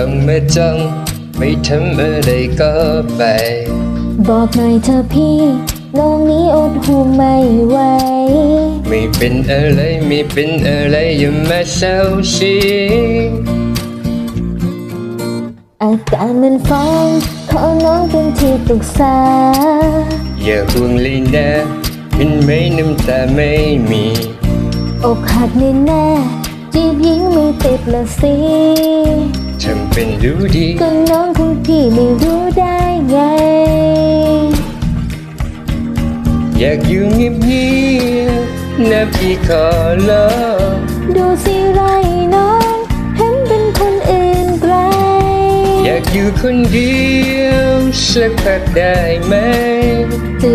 ไม่ต้องมาจ้องไม่ทำอะไรก็ไป บอกหน่อยเธอะพี่โลกนี้อดหูไม่ไหว ไม่เป็นอะไรไม่เป็นอะไรอย่ามาเศร้าชีอาการมันฟ้องขอน้องเป็นที่ปรึกษา อย่าห่วงเลยนะเห็นไหมน้ำตาไม่มี อกหักแน่แน่ๆจีบหญิงไม่ติดละสิ ทำเป็นรู้ดี ก็น้องของพี่ไม่รู้ได้ไง อยากอยู่เงียบเงียบๆนะพี่ขอร้องดูสิไรน้องเห็นเป็นคนอื่นไกล อยากอยู่คนเดียวสักพักได้ไหมจะ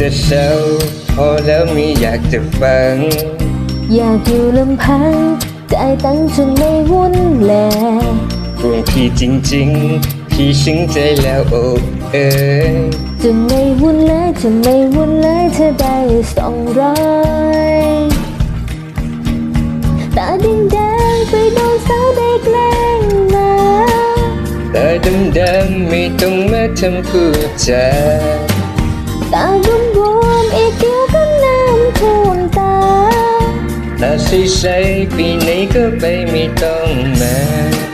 จะห่วงจะเศร้าพอแล้วไม่อยากจะฟัง อยากอยู่ลำพังใจตั้งจนไม่วุ่นแลห่วงพี่จริง ๆ พี่ซึ้งใจแล้วโอ้เอ้ยจะไม่วุ่นเลยจะไม่วุ่นเลยเธอได้สองร้อยตาดิงแดงๆไปโดนสาวได้แกล้งมาตาดำๆไม่ต้องมาทำพูดจา ตาบวมบวมอีกเดียวก็น้ำท่วมตาตาใสๆปีไหนก็ไปไม่ต้องมาอา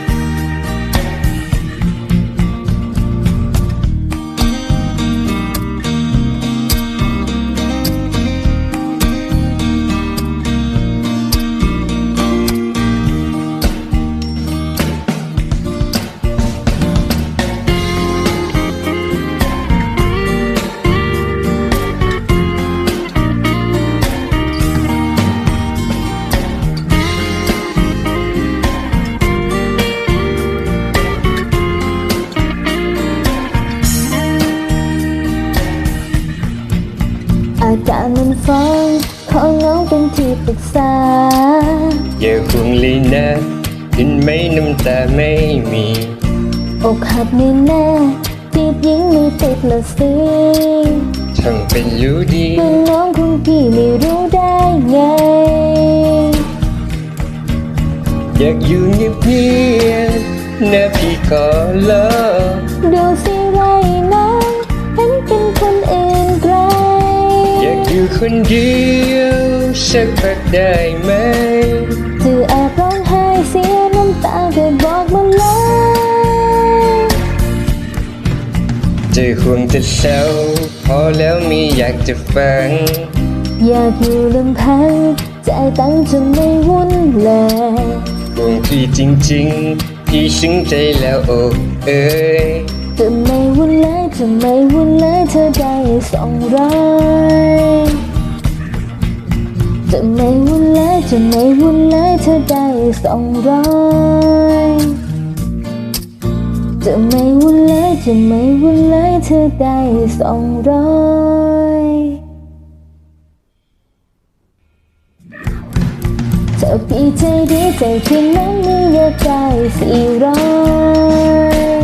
เป็นที่ปรึกษา อย่าห่วงเลยนะเห็นไหมน้ำตาไม่มีอกหักแน่แน่ๆจีบหญิงไม่ติดละสิทำเป็นรู้ดีคือน้องของพี่ไม่รู้ได้ไง อยากอยู่เงียบๆนะพี่ขอร้องดูสิไรน้องเห็นเป็นคนอื่นไกลอยากอยู่คนเดียว สักพักได้ไหมจะแอบร้องไห้เสียน้ำตาก็บอกมาเลยจะห่วงจะเศร้าพอแล้วไม่อยากจะฟัง อยากอยู่ลำพังใจตั้งจนไม่วุ่นเลยห่วงพี่จริงๆ พี่ซึ้งใจแล้วโอ้เอ้ยจะไม่วุ่นเลยจะไม่วุ่นเลยเธอได้สองร้อย จะไม่วุ่นเลยจะไม่วุ่นเลยเธอได้สองร้อยจะไม่วุ่นเลยจะไม่วุ่นเลยเธอได้สองร้อยเธอพี่ใจดีใจที่น้องมีอยากได้สี่ร้อย